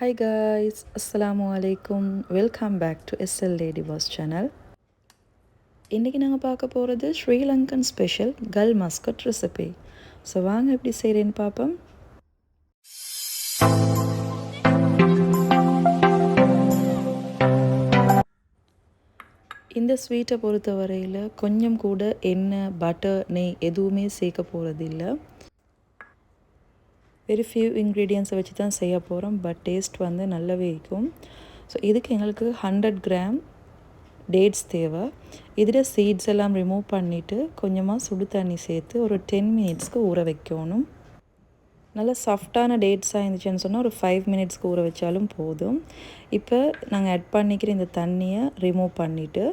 Hi guys அஸ்லாம் அலைக்கும் welcome back to SL lady boss channel இன்றைக்கி நாங்கள் பார்க்க போகிறது ஸ்ரீலங்கன் ஸ்பெஷல் கல் மஸ்கட் ரெசிபி ஸோ வாங்க எப்படி செய்கிறேன்னு பார்ப்போம். இந்த ஸ்வீட்டை பொறுத்த வரையில் கொஞ்சம் கூட எண்ணெய் பட்டர் நெய் எதுவுமே சேர்க்க போகிறதில்ல வெரி ஃபியூ இன்க்ரீடியன்ஸை வச்சு தான் செய்ய போகிறோம் பட் டேஸ்ட் வந்து நல்லாவே இருக்கும். ஸோ இதுக்கு எங்களுக்கு ஹண்ட்ரட் கிராம் டேட்ஸ் தேவை. இதில் சீட்ஸ் எல்லாம் ரிமூவ் பண்ணிவிட்டு கொஞ்சமாக சுடு தண்ணி சேர்த்து ஒரு டென் மினிட்ஸ்க்கு ஊற வைக்கணும். நல்ல சாஃப்டான டேட்ஸாக இருந்துச்சுன்னு சொன்னால் ஒரு ஃபைவ் மினிட்ஸ்க்கு ஊற வச்சாலும் போதும். இப்போ நாங்கள் ஆட் பண்ணிக்கிற இந்த தண்ணியை ரிமூவ் பண்ணிவிட்டு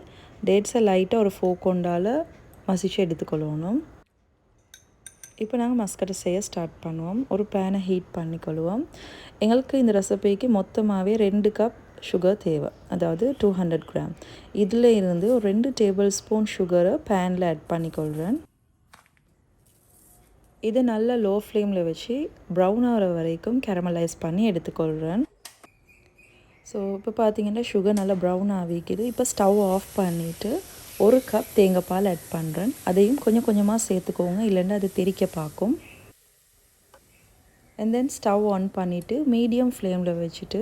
டேட்ஸை லைட்டாக ஒரு ஃபோக் கொண்டால் மசிச்சு எடுத்துக்கொள்ளணும். இப்போ நாங்கள் மஸ்கட்டை செய்ய ஸ்டார்ட் பண்ணுவோம். ஒரு பேனை ஹீட் பண்ணிக்கொள்வோம் எங்களுக்கு இந்த ரெசிபிக்கு மொத்தமாகவே ரெண்டு கப் சுகர் தேவை. அதாவது டூ ஹண்ட்ரட் கிராம் இதில் இருந்து ஒரு ரெண்டு டேபிள் ஸ்பூன் சுகரை பேனில் ஆட் பண்ணிக்கொள்கிறேன் இதை நல்லா லோ ஃப்ளேமில் வச்சு ப்ரௌன் ஆகிற வரைக்கும் கேரமலைஸ் பண்ணி எடுத்துக்கொள்கிறேன் ஸோ இப்போ பார்த்தீங்கன்னா சுகர் நல்லா ப்ரௌன் ஆகிக்குது இப்போ ஸ்டவ் ஆஃப் பண்ணிவிட்டு ஒரு கப் தேங்காய் பால் ஆட் பண்ணுறேன் அதையும் கொஞ்சம் கொஞ்சமாக சேர்த்துக்கோங்க. இல்லைன்னா அது தெறிக்க பார்க்கும். அண்ட் தென் ஸ்டவ் ஆன் பண்ணிவிட்டு மீடியம் ஃப்ளேமில் வச்சுட்டு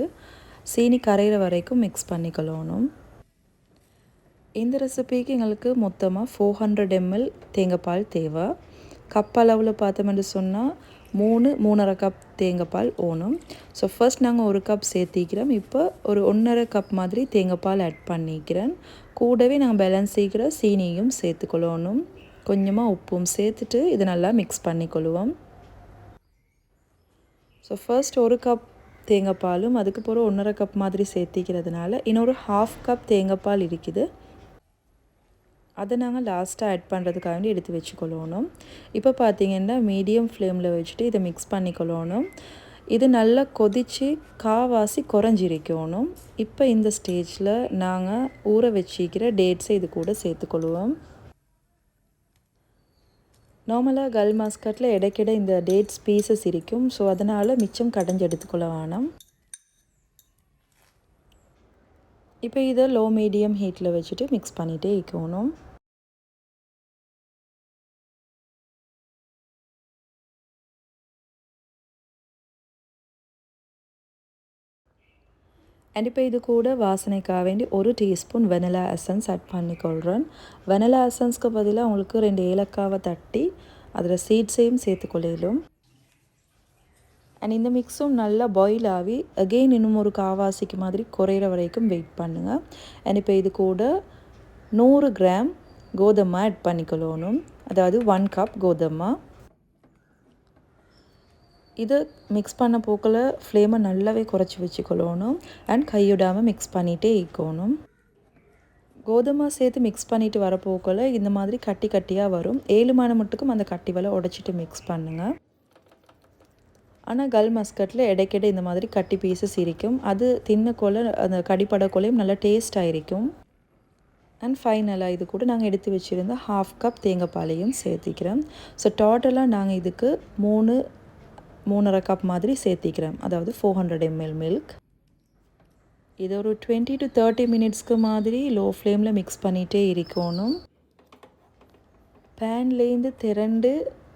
சீனி கரையிற வரைக்கும் மிக்ஸ் பண்ணிக்கொள்ளணும். இந்த ரெசிபிக்கு எங்களுக்கு மொத்தமாக ஃபோர் ஹண்ட்ரட் எம்எல் தேங்காய் பால் தேவை. கப் அளவில் பார்த்தோம்னு சொன்னால் மூணு மூணரை கப் தேங்காய் பால் ஓணும் ஸோ ஃபர்ஸ்ட் நாங்கள் ஒரு கப் சேர்த்திக்கிறோம். இப்போ ஒரு ஒன்றரை கப் மாதிரி தேங்காய் பால் ஆட் பண்ணிக்கிறேன். கூடவே நாங்கள் பேலன்ஸ் செய்கிற சீனியும் சேர்த்துக்கொள்ளணும். கொஞ்சமாக உப்பும் சேர்த்துட்டு இது நல்லா மிக்ஸ் பண்ணிக்கொள்வோம். ஸோ ஃபர்ஸ்ட் ஒரு கப் தேங்காய் பாலும் அதுக்கு பிறகு ஒன்றரை கப் மாதிரி சேர்த்திக்கிறதுனால இன்னொரு ஹாஃப் கப் தேங்காய் பால் இருக்குது. அதை நாங்கள் லாஸ்ட்டாக ஆட் பண்ணுறதுக்காக வேண்டி எடுத்து வச்சுக்கொள்ளணும். இப்போ பார்த்தீங்கன்னா மீடியம் ஃப்ளேமில் வச்சுட்டு இதை மிக்ஸ் பண்ணிக்கொள்ளணும். இது நல்லா கொதித்து காவாசி குறைஞ்சிருக்கணும். இப்போ இந்த ஸ்டேஜில் நாங்கள் ஊற வச்சிக்கிற டேட்ஸை இது கூட சேர்த்துக்கொள்வோம். நார்மலாக கல் மாஸ்கட்டில் இடைக்கிட இந்த டேட்ஸ் பீசஸ் இருக்கும். ஸோ அதனால் மிச்சம் கடைஞ்சி எடுத்துக்கொள்ள வேணாம். இப்போ இதை லோ மீடியம் ஹீட்டில் வச்சுட்டு மிக்ஸ் பண்ணிகிட்டே இருக்கணும் அண்ட் இப்போ இது கூட வாசனைக்காக வேண்டி ஒரு டீஸ்பூன் வெனிலா எசன்ஸ் ஆட் பண்ணிக்கொள்கிறேன் வெனிலா எசன்ஸ்க்கு பதிலாக உங்களுக்கு ரெண்டு ஏலக்காவை தட்டி அதில் சீட்ஸையும் சேர்த்துக்கொள்ளிடும் அண்ட் இந்த மிக்ஸும் நல்லா பாயில் ஆகி அகெயின் இன்னும் ஒரு காவாசிக்கு மாதிரி குறையிற வரைக்கும் வெயிட் பண்ணுங்கள் அண்ட் இப்போ இது கூட நூறு கிராம் கோதுமை ஆட் பண்ணிக்கொள்ளணும். அதாவது ஒன் கப் கோதுமை. இது மிக்ஸ் பண்ண போக்கில் ஃப்ளேமை நல்லாவே குறைச்சி வச்சுக்கொள்ளணும். அண்ட் கையிடாமல் மிக்ஸ் பண்ணிகிட்டே இருக்கணும் கோதுமை சேர்த்து மிக்ஸ் பண்ணிட்டு வர போக்கில் இந்த மாதிரி கட்டி கட்டியாக வரும். ஏழு மணி மட்டுக்கும் அந்த கட்டி வலை உடச்சிட்டு மிக்ஸ் பண்ணுங்கள் ஆனால் கல் மஸ்கட்டில் இடைக்கிட இந்த மாதிரி கட்டி பீசஸ் இருக்கும். அது தின்ன கொலை அந்த கடிப்படக்கொலையும் நல்லா டேஸ்ட்டாக இருக்கும். அண்ட் ஃபைனலாக இது கூட நாங்கள் எடுத்து வச்சுருந்த ஹாஃப் கப் தேங்காய் பாலையும் சேர்த்திக்கிறோம். ஸோ டோட்டலாக நாங்கள் இதுக்கு மூணு மூணரை கப் மாதிரி சேர்த்திக்கிறேன். அதாவது ஃபோர் ஹண்ட்ரட் எம்எல் மில்க் இது ஒரு டுவெண்ட்டி டு தேர்ட்டி மினிட்ஸ்க்கு மாதிரி லோ ஃப்ளேமில் மிக்ஸ் பண்ணிகிட்டே இருக்கணும் பேன்லேருந்து திரண்டு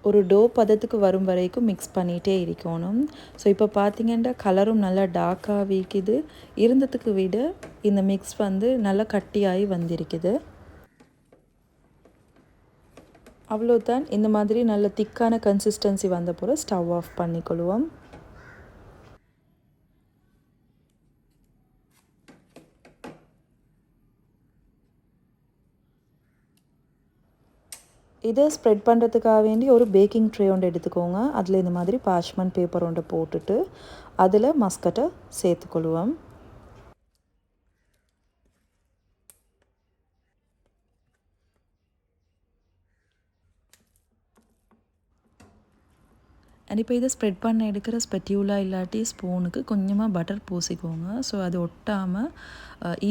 ஒரு டோ பதத்துக்கு வரும் வரைக்கும் மிக்ஸ் பண்ணிகிட்டே இருக்கணும். ஸோ இப்போ பார்த்தீங்கன்னா கலரும் நல்லா டார்க்காக வீக்குது. இருந்ததுக்கு விட இந்த மிக்ஸ் வந்து நல்லா கட்டியாகி வந்திருக்குது. அவ்வளோதான் இந்த மாதிரி நல்ல திக்கான கன்சிஸ்டன்சி வந்த பிறகு ஸ்டவ் ஆஃப் பண்ணிக்கொள்வோம். இதை ஸ்ப்ரெட் பண்ணுறதுக்காக வேண்டி ஒரு பேக்கிங் ட்ரே ஒன்று எடுத்துக்கோங்க. அதில் இந்த மாதிரி பாஷ்மன் பேப்பர் ஒன்று போட்டுட்டு அதில் மஸ்கட்டை சேர்த்துக்கொள்வோம். அண்ட் இப்போ இதை ஸ்ப்ரெட் பண்ண எடுக்கிற ஸ்பெட்யூலா இல்லாட்டி ஸ்பூனுக்கு கொஞ்சமாக பட்டர் பூசிக்கோங்க. ஸோ அது ஒட்டாமல்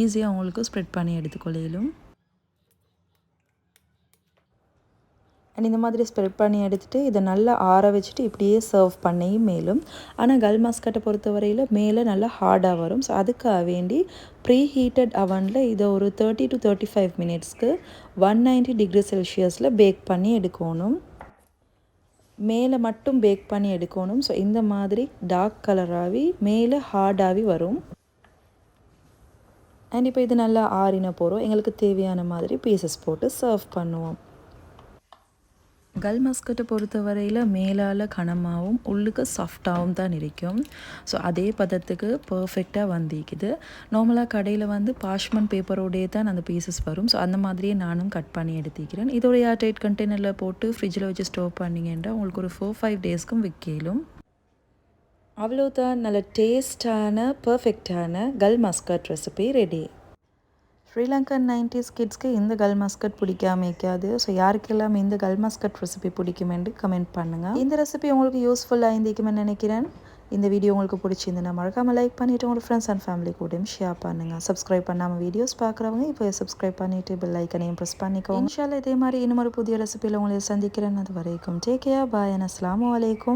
ஈஸியாக உங்களுக்கு ஸ்ப்ரெட் பண்ணி எடுத்துக்கொள்ளையிலும் அண்ட் இந்த மாதிரி ஸ்ப்ரெட் பண்ணி எடுத்துகிட்டு இதை நல்லா ஆற வச்சுட்டு இப்படியே சர்வ் பண்ணியும் மேலும். ஆனால் கல் மஸ்கட்டை பொறுத்த வரையில் மேலே நல்லா ஹார்டாக வரும். ஸோ அதுக்காக வேண்டி ப்ரீ ஹீட்டட் அவனில் இதை ஒரு தேர்ட்டி டு தேர்ட்டி ஃபைவ் மினிட்ஸ்க்கு ஒன் நைன்ட்டி டிகிரி செல்சியஸில் பேக் பண்ணி எடுக்கணும். மேலே மட்டும் பேக் பண்ணி எடுக்கணும். ஸோ இந்த மாதிரி டார்க் கலராகவி மேலே ஹார்டாகி வரும். அண்ட் இப்போ இது நல்லா ஆறின போகிறோம் எங்களுக்கு தேவையான மாதிரி பீசஸ் போட்டு சர்வ் பண்ணுவோம். கல் மஸ்கட்டை பொறுத்த வரையில் மேலால் கனமாகவும் உள்ளுக்கு சாஃப்டாகவும் தான் இருக்கும். ஸோ அதே பதத்துக்கு பர்ஃபெக்டாக வந்திக்குது. நார்மலாக கடையில் வந்து பாஷ்மன் பேப்பரோடையே தான் அந்த பீசஸ் வரும். ஸோ அந்த மாதிரியே நானும் கட் பண்ணி எடுத்துக்கிறேன் இதோட டைட் கண்டெய்னரில் போட்டு ஃப்ரிட்ஜில் வச்சு ஸ்டோர் பண்ணிங்கன்னா உங்களுக்கு ஒரு ஃபோர் ஃபைவ் டேஸ்க்கும் விற்கலும். அவ்வளோதான் நல்ல டேஸ்டான பர்ஃபெக்டான கல் muscat recipe ready Sri Lankan nineties கிட்ஸ்க்கு இந்த கல் மஸ்கட் பிடிக்காம இருக்காது. ஸோ யாருக்கெல்லாம் இந்த கல் மஸ்கட் ரெசிபி பிடிக்குமென்று கமெண்ட் பண்ணுங்கள் இந்த ரெசிபி உங்களுக்கு யூஸ்ஃபுல்லாக இருந்திக்குமே நினைக்கிறேன். இந்த வீடியோ உங்களுக்கு பிடிச்சிருந்துன்னா மறக்காமல் லைக் பண்ணிவிட்டு உங்களோட ஃப்ரெண்ட்ஸ் அண்ட் ஃபேமிலி கூடயும் ஷேர் பண்ணுங்கள் சப்ஸ்கிரைப் பண்ணாமல் வீடியோஸ் பார்க்குறவங்க இப்போ சப்ஸ்கிரைப் பண்ணிவிட்டு பெல் ஐக்கனையும் ப்ரெஸ் பண்ணிக்கோங்க. இன்ஷால்லா இதே மாதிரி இன்னும் ஒரு புதிய ரெசிபியில் உங்களை சந்திக்கிறேன். அது வரைக்கும் டேக் கேர் பாய் அஸ்லாம் வலைக்கும்